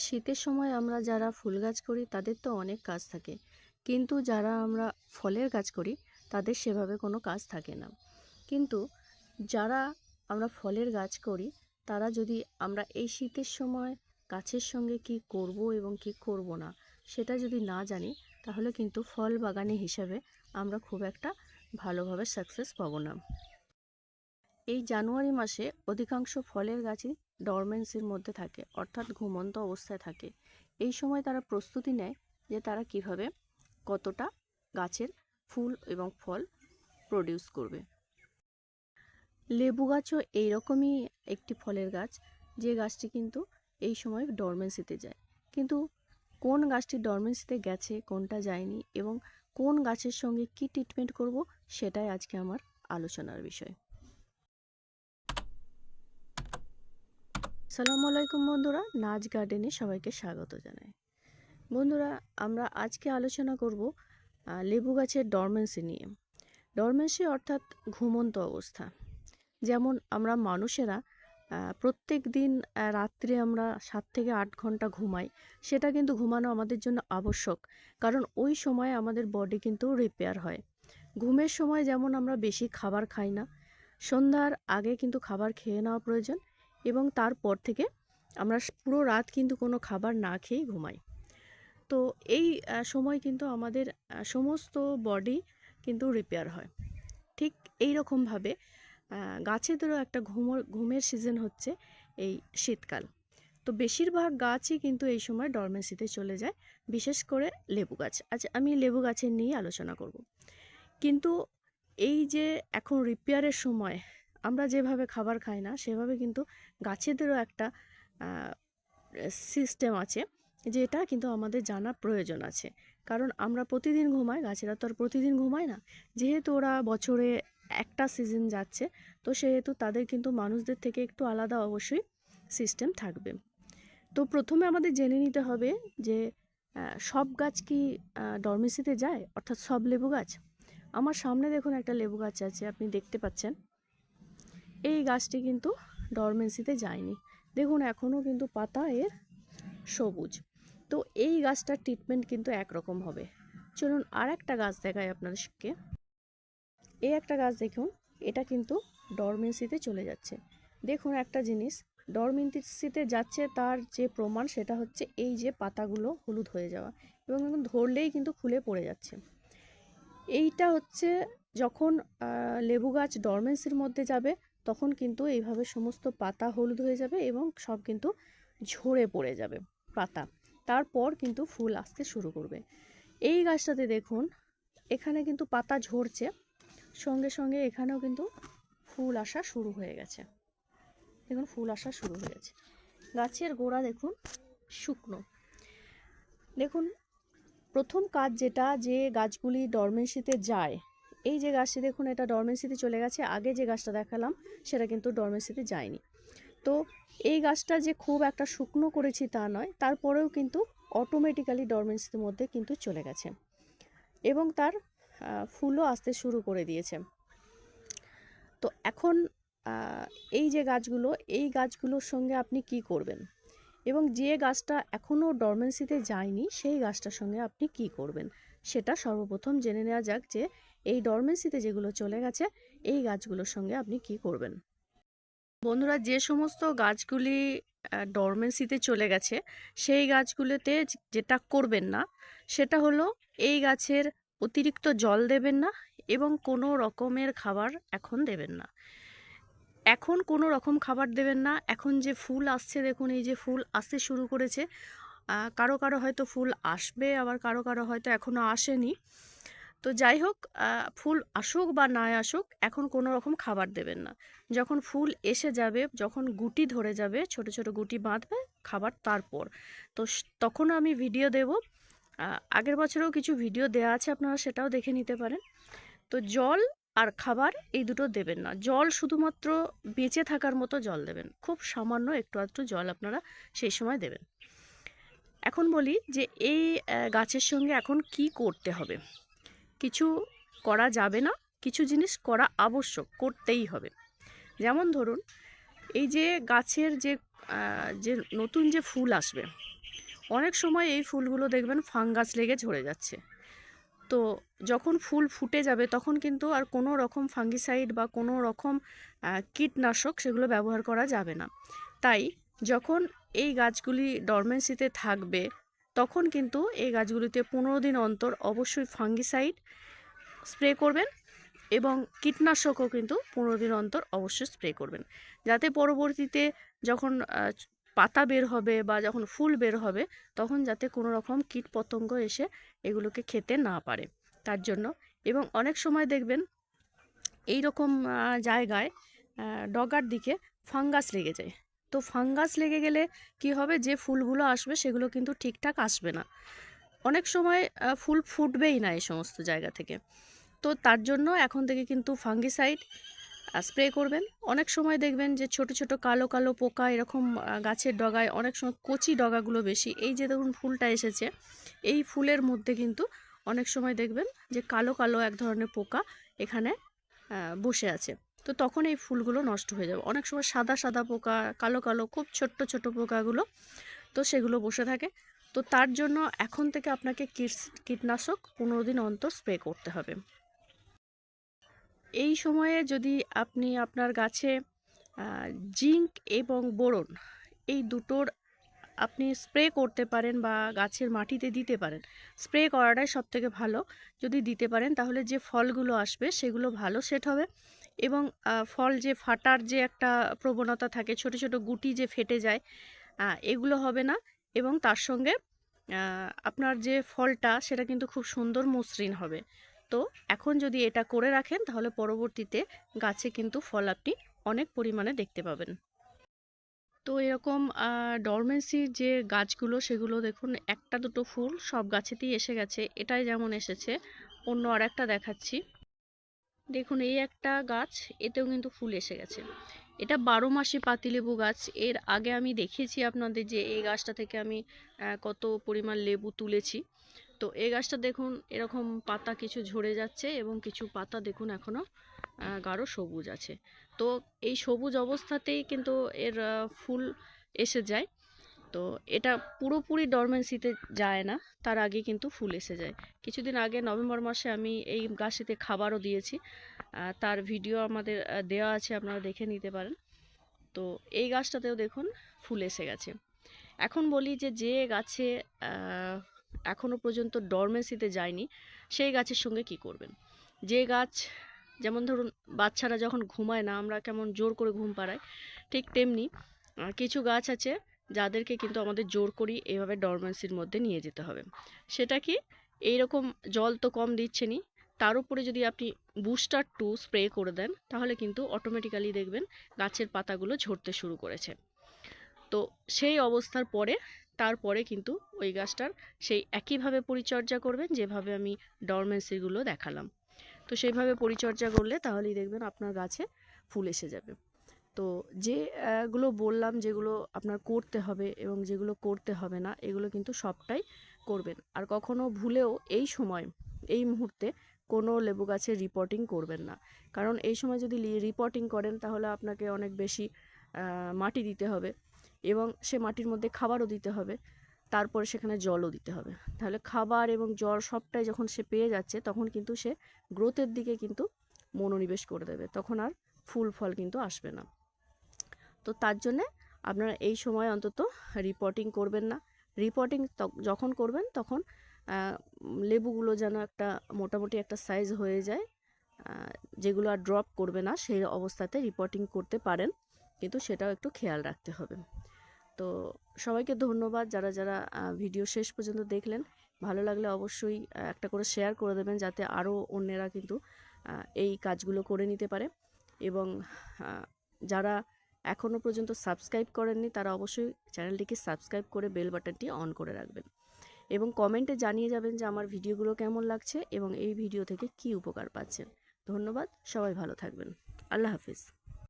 শীতের সময় আমরা যারা ফুল গাছ করি, তাদের তো অনেক কাজ থাকে। কিন্তু যারা আমরা ফলের গাছ করি, তাদের সেভাবে কোনো কাজ থাকে না। কিন্তু যারা আমরা ফলের গাছ করি, তারা যদি আমরা এই শীতের সময় গাছের সঙ্গে কি করব এবং কি করব না, সেটা যদি না জানি, তাহলে কিন্তু ফল বাগানি হিসাবে আমরা খুব একটা ভালোভাবে সাকসেস পাবো না। এই জানুয়ারি মাসে অধিকাংশ ফলের গাছই ডরমেন্সির মধ্যে থাকে, অর্থাৎ ঘুমন্ত অবস্থায় থাকে। এই সময় তারা প্রস্তুতি নেয় যে তারা কীভাবে, কতটা গাছের ফুল এবং ফল প্রডিউস করবে। লেবু গাছও এইরকমই একটি ফলের গাছ, যে গাছটি কিন্তু এই সময় ডরমেন্সিতে যায়। কিন্তু কোন গাছটি ডরমেন্সিতে গেছে, কোনটা যায়নি এবং কোন গাছের সঙ্গে কি ট্রিটমেন্ট করব, সেটাই আজকে আমার আলোচনার বিষয়। সালামু আলাইকুম বন্ধুরা, নাচ গার্ডেনে সবাইকে স্বাগত জানাই। বন্ধুরা, আমরা আজকে আলোচনা করব লেবু গাছের ডরমেন্সি নিয়ে। ডরমেন্সি অর্থাৎ ঘুমন্ত অবস্থা। যেমন আমরা মানুষেরা প্রত্যেক দিন রাত্রে আমরা সাত থেকে আট ঘণ্টা ঘুমাই, সেটা কিন্তু ঘুমানো আমাদের জন্য আবশ্যক, কারণ ওই সময় আমাদের বডি কিন্তু রিপেয়ার হয়। ঘুমের সময় যেমন আমরা বেশি খাবার খাই না, সন্ধ্যার আগে কিন্তু খাবার খেয়ে নেওয়া প্রয়োজন এবং তারপর থেকে আমরা পুরো রাত কিন্তু কোনো খাবার না খেয়েই ঘুমাই। তো এই সময় কিন্তু আমাদের সমস্ত বডি কিন্তু রিপেয়ার হয়। ঠিক এই রকমভাবে গাছেদেরও একটা ঘুমোর, ঘুমের সিজন হচ্ছে এই শীতকাল। তো বেশিরভাগ গাছই কিন্তু এই সময় ডরমেন্সিতে চলে যায়, বিশেষ করে লেবু গাছ। আচ্ছা আমি লেবু গাছের নিয়ে আলোচনা করব। কিন্তু এই যে এখন রিপেয়ারের সময় আমরা যেভাবে খাবার খাই না, সেভাবে কিন্তু গাছেদেরও একটা সিস্টেম আছে যেটা কিন্তু আমাদের জানা প্রয়োজন আছে। কারণ আমরা প্রতিদিন ঘুমাই, গাছেরা তো আর প্রতিদিন ঘুমায় না। যেহেতু ওরা বছরে একটা সিজন যাচ্ছে, তো সেহেতু তাদের কিন্তু মানুষদের থেকে একটু আলাদা অবশ্যই সিস্টেম থাকবে। তো প্রথমে আমাদের জেনে নিতে হবে যে সব গাছ কি ডরমেসিতে যায়? অর্থাৎ সব লেবু গাছ? আমার সামনে দেখুন একটা লেবু গাছ আছে, আপনি দেখতে পাচ্ছেন। এই গাছটি কিন্তু ডরমেন্সিতে যায়নি। দেখুন এখনও কিন্তু পাতা এর সবুজ। তো এই গাছটার ট্রিটমেন্ট কিন্তু একরকম হবে। চলুন আর একটা গাছ দেখায় দেখাই আপনাদেরকে। এই একটা গাছ দেখুন, এটা কিন্তু ডরমেন্সিতে চলে যাচ্ছে। দেখুন একটা জিনিস ডরমেন্সিতে যাচ্ছে তার যে প্রমাণ, সেটা হচ্ছে এই যে পাতাগুলো হলুদ হয়ে যাওয়া এবং ধরলেই কিন্তু খুলে পড়ে যাচ্ছে। এইটা হচ্ছে যখন লেবু গাছ ডরমেন্সির মধ্যে যাবে তখন কিন্তু এইভাবে সমস্ত পাতা হলুদ হয়ে যাবে এবং সব কিন্তু ঝরে পড়ে যাবে পাতা। তারপর কিন্তু ফুল আসতে শুরু করবে। এই গাছটাতে দেখুন, এখানে কিন্তু পাতা ঝরছে, সঙ্গে সঙ্গে এখানেও কিন্তু ফুল আসা শুরু হয়ে গেছে। দেখুন, ফুল আসা শুরু হয়ে গেছে। গাছের গোড়া দেখুন, শুকনো। দেখুন, প্রথম কাজ যেটা যে গাছগুলি ডরমেন্সিতে যায় এই যে গাছটি দেখুন, এটা ডরমেন্সিতে চলে গেছে। আগে যে গাছটা দেখালাম, সেটা কিন্তু ডরমেন্সিতে যায়নি। তো এই গাছটা যে খুব একটা শুকনো করেছি তা নয়, তারপরেও কিন্তু অটোমেটিক্যালি ডরমেন্সির মধ্যে কিন্তু চলে গেছে এবং তার ফুলও আসতে শুরু করে দিয়েছে। তো এখন এই যে গাছগুলো, এই গাছগুলোর সঙ্গে আপনি কি করবেন? এবং যে গাছটা এখনও ডরমেন্সিতে যায়নি, সেই গাছটার সঙ্গে আপনি কি করবেন? সেটা সর্বপ্রথম জেনে নেওয়া যাক যে এই ডরমেন্সিতে যেগুলো চলে গেছে, এই গাছগুলোর সঙ্গে আপনি কি করবেন? বন্ধুরা, যে সমস্ত গাছগুলি ডরমেন্সিতে চলে গেছে, সেই গাছগুলোতে যেটা করবেন না, সেটা হলো এই গাছের অতিরিক্ত জল দেবেন না এবং কোনো রকমের খাবার এখন দেবেন না। এখন কোনো রকম খাবার দেবেন না, এখন যে ফুল আসছে, দেখুন এই যে ফুল আসতে শুরু করেছে কারও কারও হয়তো ফুল আসবে, আবার কারও কারও হয়তো এখনও আসেনি। তো যাই হোক ফুল আসুক বা না আসুক, এখন কোনো রকম খাবার দেবেন না। যখন ফুল এসে যাবে, যখন গুটি ধরে যাবে, ছোট ছোট গুটি বাঁধবে, খাবার তারপর। তো তখন আমি ভিডিও দেব। আগের বছরেও কিছু ভিডিও দেওয়া আছে, আপনারা সেটাও দেখে নিতে পারেন। তো জল আর খাবার এই দুটো দেবেন না। জল শুধুমাত্র বেঁচে থাকার মতো জল দেবেন। খুব সামান্য একটু আধটু জল আপনারা সেই সময় দেবেন। এখন বলি যে, এই গাছের সঙ্গে এখন কি করতে হবে? কিছু করা যাবে না, কিছু জিনিস করা আবশ্যক, করতেই হবে। যেমন ধরুন, এই যে গাছের যে যে নতুন যে ফুল আসবে, অনেক সময় এই ফুলগুলো দেখবেন ফাঙ্গাস লেগে ঝরে যাচ্ছে। তো যখন ফুল ফুটে যাবে, তখন কিন্তু আর কোনো রকম ফাঙ্গিসাইড বা কোনো রকম কীটনাশক সেগুলো ব্যবহার করা যাবে না। তাই যখন এই গাছগুলি ডরমেন্সিতে থাকবে তখন কিন্তু এই গাছগুলিতে পনেরো দিন অন্তর অবশ্যই ফাঙ্গিসাইড স্প্রে করবেন এবং কীটনাশকও কিন্তু পনেরো দিন অন্তর অবশ্যই স্প্রে করবেন। যাতে পরবর্তীতে যখন পাতা বের হবে বা যখন ফুল বের হবে, তখন যাতে কোনো রকম কীট পতঙ্গ এসে এগুলোকে খেতে না পারে। তার জন্য এবং অনেক সময় দেখবেন এই রকম জায়গায় ডগার দিকে ফাঙ্গাস লেগে যায়। তো ফাঙ্গাস লেগে গেলে কি হবে? যে ফুলগুলো আসবে সেগুলো কিন্তু ঠিকঠাক আসবে না। অনেক সময় ফুল ফুটবেই না এই সমস্ত জায়গা থেকে। তো তার জন্য এখন থেকে কিন্তু ফাঙ্গিসাইড স্প্রে করবেন। অনেক সময় দেখবেন যে ছোট ছোট, কালো কালো পোকা এরকম গাছের ডগায় অনেক সময় কচি ডগাগুলো বেশি। এই যে দেখুন ফুলটা এসেছে, এই ফুলের মধ্যে কিন্তু অনেক সময় দেখবেন যে কালো কালো এক ধরনের পোকা এখানে বসে আছে। তো তখন এই ফুলগুলো নষ্ট হয়ে যাবে। অনেক সময় সাদা সাদা পোকা, কালো কালো, খুব ছোট্ট ছোট পোকাগুলো তো সেগুলো বসে থাকে। তো তার জন্য এখন থেকে আপনাকে কীটনাশক পনেরো দিন অন্তর স্প্রে করতে হবে। এই সময়ে যদি আপনি আপনার গাছে জিঙ্ক এবং বোরন এই দুটোর আপনি স্প্রে করতে পারেন বা গাছের মাটিতে দিতে পারেন, স্প্রে করাটাই সব থেকে ভালো। যদি দিতে পারেন তাহলে যে ফলগুলো আসবে সেগুলো ভালো সেট হবে। এবং ফল যে ফাটার যে একটা প্রবণতা থাকে, ছোট ছোট গুটি যে ফেটে যায় এগুলো হবে না। এবং তার সঙ্গে আপনার যে ফলটা, সেটা কিন্তু খুব সুন্দর মসৃণ হবে। তো এখন যদি এটা করে রাখেন, তাহলে পরবর্তীতে গাছে কিন্তু ফল আপনি অনেক পরিমাণে দেখতে পাবেন। তো এরকম ডরমেন্সির যে গাছগুলো, সেগুলো দেখুন, একটা দুটো ফুল সব গাছেতেই এসে গেছে। এটাই যেমন এসেছে, অন্য আর একটা দেখাচ্ছি। দেখুন এই একটা গাছ এতেও কিন্তু ফুল এসে গেছে। এটা বারো মাসি পাতিলেবু গাছ। এর আগে আমি দেখিয়েছি আপনাদের যে এই গাছটা থেকে আমি কত পরিমাণ লেবু তুলেছি। তো এই গাছটা দেখুন এরকম পাতা কিছু ঝরে যাচ্ছে এবং কিছু পাতা দেখুন এখনও আহ, গাঢ় সবুজ আছে। তো এই সবুজ অবস্থাতেই কিন্তু এর ফুল এসে যায়। তো এটা পুরোপুরি ডরমেন্সিতে যায় না তার আগে কিন্তু ফুল এসে যায়। কিছুদিন আগে নভেম্বর মাসে আমি এই গাছটিতে খাবারও দিয়েছি তার ভিডিও আমাদের দেওয়া আছে আপনারা দেখে নিতে পারেন। তো এই গাছটাতেও দেখুন ফুল এসে গেছে। এখন বলি যে যে গাছে আহ, এখনও পর্যন্ত ডরমেন্সিতে যায়নি সেই গাছের সঙ্গে কি করবেন? যে গাছ যেমন ধরুন বাচ্চারা যখন ঘুমায় না আমরা কেমন জোর করে ঘুম পাড়াই ঠিক তেমনি কিছু গাছ আছে যাদেরকে কিন্তু আমাদের জোর করি এভাবে ডরমেন্সির মধ্যে নিয়ে যেতে হবে। সেটা কি? এইরকম জল তো কম দিচ্ছেনই। তার উপরে যদি আপনি বুস্টার টু স্প্রে করে দেন, তাহলে কিন্তু অটোমেটিক্যালি দেখবেন গাছের পাতাগুলো ঝরতে শুরু করেছে। তো সেই অবস্থার পরে, তারপরে কিন্তু ওই গাছটার সেই একইভাবে পরিচর্যা করবেন যেভাবে আমি ডরমেন্সিগুলো দেখালাম। তো সেইভাবে পরিচর্যা করলে তাহলেই দেখবেন আপনার গাছে ফুল এসে যাবে। তো যে গুলো বললাম যেগুলো আপনার করতে হবে এবং যেগুলো করতে হবে না, এগুলো কিন্তু সবটাই করবেন। আর কখনো ভুলেও এই সময়, এই মুহূর্তে কোনো লেবু গাছের রিপোর্টিং করবেন না। কারণ এই সময় যদি রিপোর্টিং করেন তাহলে আপনাকে অনেক বেশি মাটি দিতে হবে এবং সে মাটির মধ্যে খাবারও দিতে হবে, তারপরে সেখানে জলও দিতে হবে। তাহলে খাবার এবং জল সবটাই যখন সে পেয়ে যাচ্ছে, তখন কিন্তু সে গ্রোথের দিকে কিন্তু মনোনিবেশ করে দেবে, তখন আর ফুল ফল কিন্তু আসবে না। তো তার জন্যে আপনারা এই সময় অন্তত রিপোর্টিং করবেন না। রিপোর্টিং যখন করবেন তখন লেবুগুলো যেন একটা মোটামুটি একটা সাইজ হয়ে যায় যেগুলো আর ড্রপ করবে না সেই অবস্থাতে রিপোর্টিং করতে পারেন, কিন্তু সেটাও একটু খেয়াল রাখতে হবে। তো সবাইকে ধন্যবাদ যারা যারা ভিডিও শেষ পর্যন্ত দেখলেন। ভালো লাগলে অবশ্যই একটা করে শেয়ার করে দেবেন যাতে আরও অন্যেরা কিন্তু এই কাজগুলো করে নিতে পারে। এবং যারা এখনও পর্যন্ত সাবস্ক্রাইব করেননি, তারা অবশ্যই চ্যানেলটিকে সাবস্ক্রাইব করে বেল বাটনটি অন করে রাখবেন। এবং কমেন্টে জানিয়ে যাবেন যে আমার ভিডিওগুলো কেমন লাগছে এবং এই ভিডিও থেকে কি উপকার পাচ্ছেন। ধন্যবাদ, সবাই ভালো থাকবেন। আল্লাহ হাফিজ।